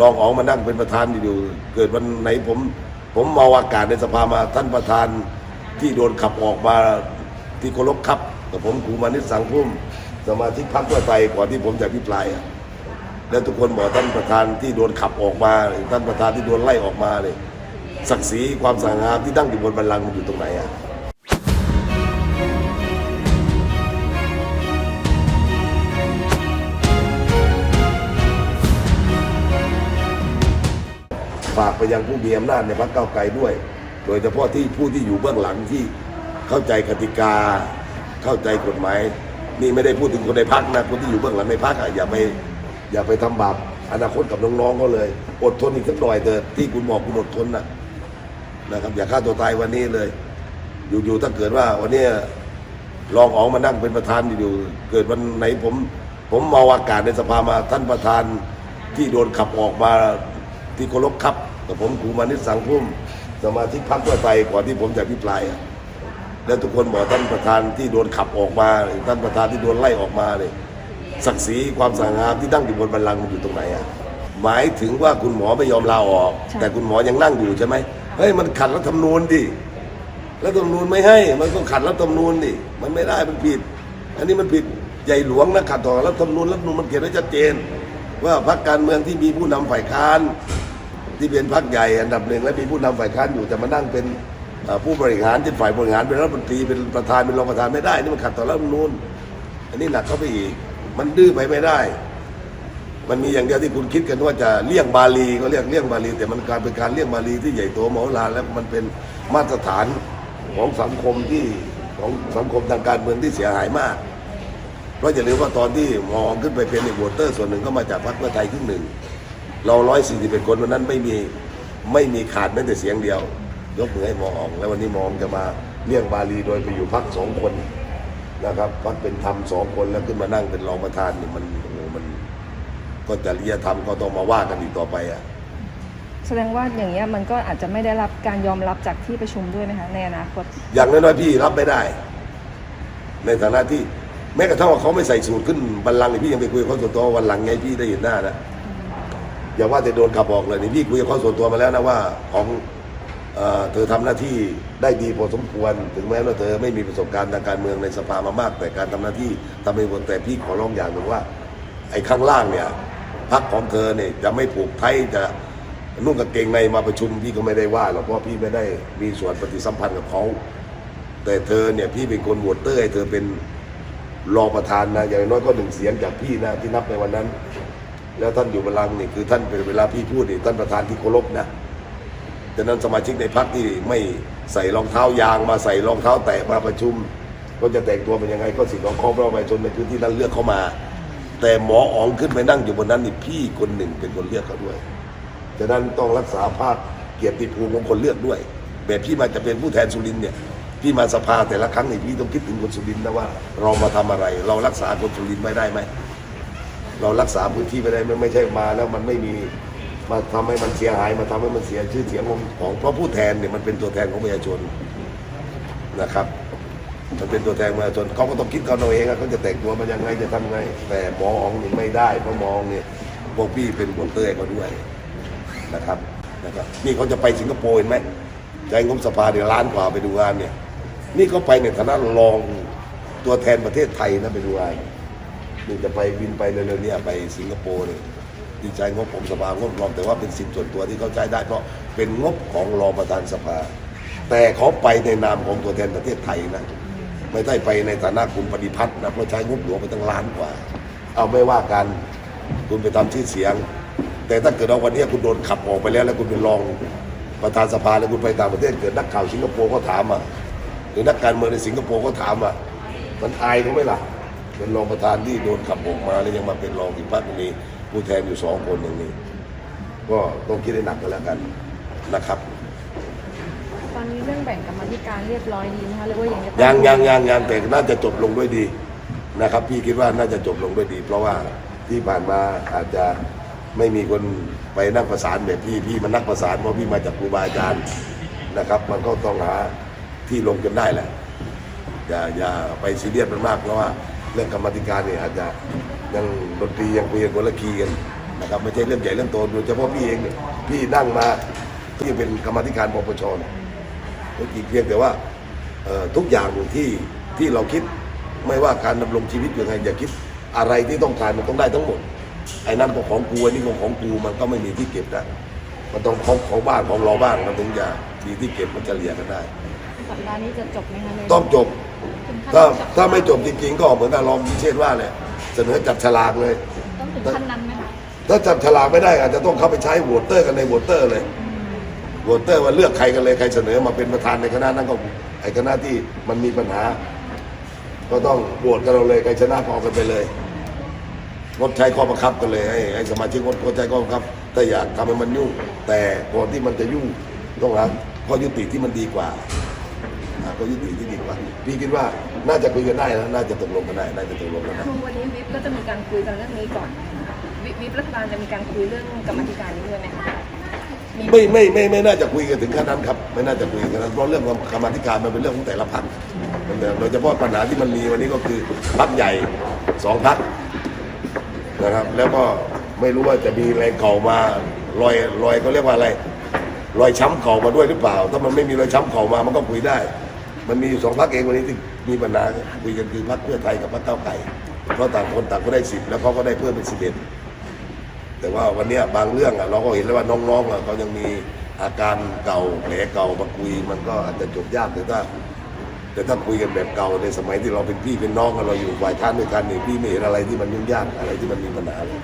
รองอ๋องมานั่งเป็นประธานอยู่เกิดวันไหนผม ผมเมาอากาศในสภามาท่านประธานที่โดนขับออกมาที่เคารพครับกับผมครูมานิสสังพุ่มสมาชิกพรรคเพื่อไทยก่อนที่ผมจะพิปรายอะแล้วทุกคนบอกท่านประธานที่โดนขับออกมาท่านประธานที่โดนไล่ออกมาเลยศักดิ์ศรีความสง่างามที่ตั้งอยู่บนบัลลังก์มันอยู่ตรงไหนอะ ฝากไปยังผู้มีอำนาจในพรรคเก้าไกลด้วย โดยเฉพาะที่ผู้ที่อยู่เบื้องหลังที่เข้าใจกติกา เข้าใจกฎหมาย นี่ไม่ได้พูดถึงคนในพรรคนะคนที่อยู่เบื้องหลังในพรรคอะอย่าไปอย่าไปทำบาปอนาคตกับน้องๆก็เลย อดทนอีกสักหน่อยเถอะที่คุณบอกคุณอดทนนะนะครับ อย่าฆ่าตัวตายวันนี้เลย อยู่ๆถ้าเกิดว่าวันนี้รองอ๋องมานั่งเป็นประธานอยู่เกิดวันไหนผม ผมเมาอากาศในสภามาท่านประธานที่โดนขับออกมา ที่เคารพครับกับผมครูมานิสสังพุ่มสมาชิกพรรคเพื่อไทยก่อนที่ผมจะพิปรายอะแล้วทุกคนบอกท่านประธานที่โดนขับออกมาท่านประธานที่โดนไล่ออกมาเลยศักดิ์ศรีความสง่างามที่ตั้งอยู่บนบัลลังก์มันอยู่ตรงไหนอะหมายถึงว่าคุณหมอไม่ยอมลาออกใช่แต่คุณหมอยังนั่งอยู่ใช่ไหมเฮ้ยมันขัดรัฐธรรมนูญดิรัฐธรรมนูญไม่ให้ มันก็ขัดรัฐธรรมนูญดิมันไม่ได้มันผิด อันนี้มันผิดใหญ่หลวงนะขัดต่อรัฐธรรมนูญรัฐธรรมนูญมันเขียนไว้ชัดเจน ว่าพรรคการเมืองที่มีผู้นำฝ่ายค้าน ที่เป็นพรรคใหญ่อันดับหนึ่งและมีผู้นำฝ่ายค้านอยู่จะมานั่งเป็นผู้บริหารที่ฝ่ายบริหารเป็นรัฐมนตรีเป็นประธานเป็นรองประธานไม่ได้นี่มันขัดต่อรัฐธรรมนูญอันนี้หนักเข้าไปอีก มันดื้อไปไม่ได้ มันมีอย่างเดียวที่คุณคิดกันว่าจะเลี่ยงบาลีก็เรียกเลี่ยงบาลี แต่มันกายเป็นการเลี่ยงบาลีที่ใหญ่โตมโหฬารแล้วมันเป็นมาตรฐานของสังคมที่ของสังคมทางการเมืองที่เสียหายมาก เพราะอย่าลืมว่าตอนที่มองขึ้นไปเป็นอีกโหวตเตอร์ส่วนหนึ่งก็มาจากพรรคเพื่อไทยครึ่งหนึ่ง เราร้อยสี่สิบเอ็ดคนวันนั้นไม่มีไม่มีขาดแม้แต่เสียงเดียว ยกมือให้มองออกแล้ววันนี้มองจะมาเลี่ยงบาลีโดยไปอยู่พรรคสองคนนะครับพรรคเป็นธรรมสองคนแล้วขึ้นมานั่งเป็นรองประธานนี่มันโอ้โหมัน ก็จริยธรรมก็ต้องมาว่ากันอีกต่อไปอะแสดงว่าอย่างเงี้ยมันก็อาจจะไม่ได้รับการยอมรับจากที่ประชุมด้วยไหมคะในอนาคต อย่างน้อยๆพี่รับไม่ได้ ในฐานะที่แม้กระทั่งว่าเขาไม่ใส่สูตรขึ้นบัลลังก์นี่พี่ยังไปคุยกับเขาส่วนตัวว่าวันหลังไงพี่ได้เห็นหน้านะ อย่าว่าแต่โดนขับออกเลยนี่พี่คุยกับเขาส่วนตัวมาแล้วนะว่าของเออเธอทำหน้าที่ได้ดีพอสมควร ถึงแม้ว่าเธอไม่มีประสบการณ์ทางการเมืองในสภามามาก แต่การทำหน้าที่ทำให้ผลแต่พี่ขอร้องอย่างหนึ่งว่า ไอ้ข้างล่างเนี่ยพักของเธอเนี่ยจะไม่ผูกไทยจะนุ่งกางเกงในมาประชุมพี่ก็ไม่ได้ว่าหรอกเพราะพี่ไม่ได้มีส่วนปฏิสัมพันธ์กับเขาแต่เธอเนี่ยพี่เป็นคนโหวตเตอร์ให้เธอเป็นรองประธานนะอย่างน้อยก็หนึ่งเสียงจากพี่นะที่นับในวันนั้น แล้วท่านอยู่บัลลังก์นี่คือท่านเป็นเวลาพี่พูดนี่ท่านประธานที่เคารพนะดังนั้นสมาชิกในพรรคที่ไม่ใส่รองเท้ายางมาใส่รองเท้าแตะมาประชุม ก็จะแต่งตัวเป็นยังไงก็สิทธิ์ของของประชาชนในพื้นที่นั้นเลือกเข้ามา แต่หมออ๋องขึ้นไปนั่งอยู่บนนั้นนี่พี่คนหนึ่งเป็นคนเลือกเขาด้วยฉะนั้นต้องรักษาภาพเกียรติภูมิของคนเลือกด้วย แบบพี่มาจะเป็นผู้แทนสุรินเนี่ยพี่มาสภาแต่ละครั้งนี่พี่ต้องคิดถึงคนสุรินทร์นะว่า เรามาทำอะไร เรารักษาคนสุรินทร์ไว้ได้ไหม เรารักษาพื้นที่ไม่ได้ไม่ไม่ใช่มาแล้วมันไม่มีมาทำให้มันเสียหายมาทำให้มันเสียชื่อเสียงของของเพราะผู้แทนเนี่ยมันเป็นตัวแทนของประชาชนนะครับ มันเป็นตัวแทนประชาชนเขาก็ต้องคิดเขาเอาเองเขาจะแต่งตัวมันยังไงจะทำไง แต่หมอองนี่ไม่ได้เพราะมองเนี่ยพวกพี่เป็นหัวเต้ยเขาด้วยนะครับนะครับ นี่เขาจะไปสิงคโปร์เห็นไหมใจงบสภาเดี๋ยวล้านกว่าไปดูงานเนี่ย นี่เขาไปในฐานะรองตัวแทนประเทศไทยนะไปดูงาน นี่จะไปบินไปเร็วๆเนี่ยไปสิงคโปร์เนี่ยดีใจงบผมสภางบรองแต่ว่าเป็นสิทธิ์ส่วนตัวที่เขาใช้ได้เพราะเป็นงบของรองประธานสภา แต่เขาไปในนามของตัวแทนประเทศไทยนะไม่ได้ไปในฐานะคุณปฏิพัฒน์นะเพราะใช้งบหลวงไปตั้งล้านกว่า เอาไม่ว่ากันคุณไปทำชื่อเสียง แต่ถ้าเกิดว่าวันนี้คุณโดนขับออกไปแล้วแล้วคุณเป็นรองประธานสภาแล้วคุณไปต่างประเทศเกิดนักข่าวสิงคโปร์ก็ถามอะหรือนักการเมืองในสิงคโปร์ก็ถามอะมันอายเขาไหมล่ะ เป็นรองประธานที่โดนขับออกมาแล้วยังมาเป็นรองอีกพรรคนี้ผู้แทนอยู่สองคนอย่างนี้ ก็ต้องคิดให้หนักกันแล้วกันนะครับ ตอนนี้เรื่องแบ่งกรรมาธิการเรียบร้อยดีนะคะหรือว่ายังจะยังยังยังยังแต่น่าจะจบลงด้วยดีนะครับ พี่คิดว่าน่าจะจบลงด้วยดี เพราะว่าที่ผ่านมาอาจจะไม่มีคนไปนั่งประสานแบบพี่พี่มันนักประสานเพราะพี่มาจากครูบาอาจารย์นะครับ มันก็ต้องหาที่ลงกันได้แหละอย่าอย่าไปซีเรียสมันมากเพราะว่า เรื่องกรรมาธิการเนี่ยอาจจะยังดนตรียังเปลี่ยนคนละคีย์กันนะครับไม่ใช่เรื่องใหญ่เรื่องโตโดยเฉพาะพี่เองเนี่ยพี่นั่งมาพี่เป็นกรรมาธิการปปชเนี่ยก็จริงเพียงแต่ว่าเอ่อทุกอย่างที่ที่เราคิดไม่ว่าการดำรงชีวิตยังไงอย่าคิดอะไรที่ต้องการมันต้องได้ทั้งหมดไอ้นั่นก็ของกูอันนี้ก็ของกูมันก็ไม่มีที่เก็บนะมันต้องของของบ้านของเราบ้างมันถึงจะมีที่เก็บมันจะเลียกันได้สัปดาห์นี้จะจบไหมคะในต้องจบ ถึงขั้นถ้าถ้าไม่จบจริงๆ ก็เหมือนกับรองพิเชษว่าเนี่ยเสนอจับฉลากเลย ต้องถึงขั้นนั้นไหมคะถ้าจับฉลากไม่ได้อาจจะต้องเข้าไปใช้โหวตเตอร์กันในโหวตเตอร์เลยโหวตเตอร์ว่าเลือกใครกันเลยใครเสนอมาเป็นประธานในคณะนั้นก็ไอ้คณะที่มันมีปัญหา ก็ต้องโหวตกันเราเลยใครชนะก็เอากันไปเลยงดใช้ข้อบังคับกันเลยให้ให้สมาชิกงดงดใช้ข้อบังคับถ้าอยากทำให้มันยุ่ง แต่ก่อนที่มันจะยุ่งต้องหาข้อยุติที่มันดีกว่าหาข้อยุติที่ดีกว่าพี่คิดว่าน่าจะคุยกันได้นะน่าจะตกลงกันได้น่าจะตกลงกันได้คือวันนี้วิปก็จะมีการคุยกันเรื่องนี้ก่อนวิวิปรัฐบาลจะมีการคุยเรื่องกรรมาธิการนี้ด้วยไหมคะมีไม่ไม่ไม่ไม่น่าจะคุยกันถึงขั้นนั้นครับ ไม่น่าจะคุยกันนั้นเพราะเรื่องของกรรมาธิการมันเป็นเรื่องของแต่ละพรรคโดยเฉพาะปัญหาที่มันมีวันนี้ก็คือพรรคใหญ่สองพรรคนะครับ แล้วก็ไม่รู้ว่าจะมีแรงเก่ามาลอยลอยเขาเรียกว่าอะไรรอยช้ำเก่ามาด้วยหรือเปล่า ถ้ามันไม่มีรอยช้ำเก่ามามันก็คุยได้ มันมีสองพรรคเองวันนี้ที่มีปัญหาคุยกันคือพรรคเพื่อไทยกับพรรคก้าไกลเพราะต่างคนต่างก็ได้สิบแล้วเขาก็ได้เพิ่มเป็นสิบเอ็ดแต่ว่าวันนี้บางเรื่องอะเราก็เห็นแล้วว่าน้องๆอะเขายังมีอาการเก่าแผลเก่ามาคุยมันก็อาจจะจบยากแต่ถ้า แต่ถ้าคุยกันแบบเก่าในสมัยที่เราเป็นพี่เป็นน้องกันเราอยู่ฝ่ายค้านด้วยกันนี่พี่ไม่เห็นอะไรที่มันยุ่งยากอะไรที่มันมีปัญหาเลย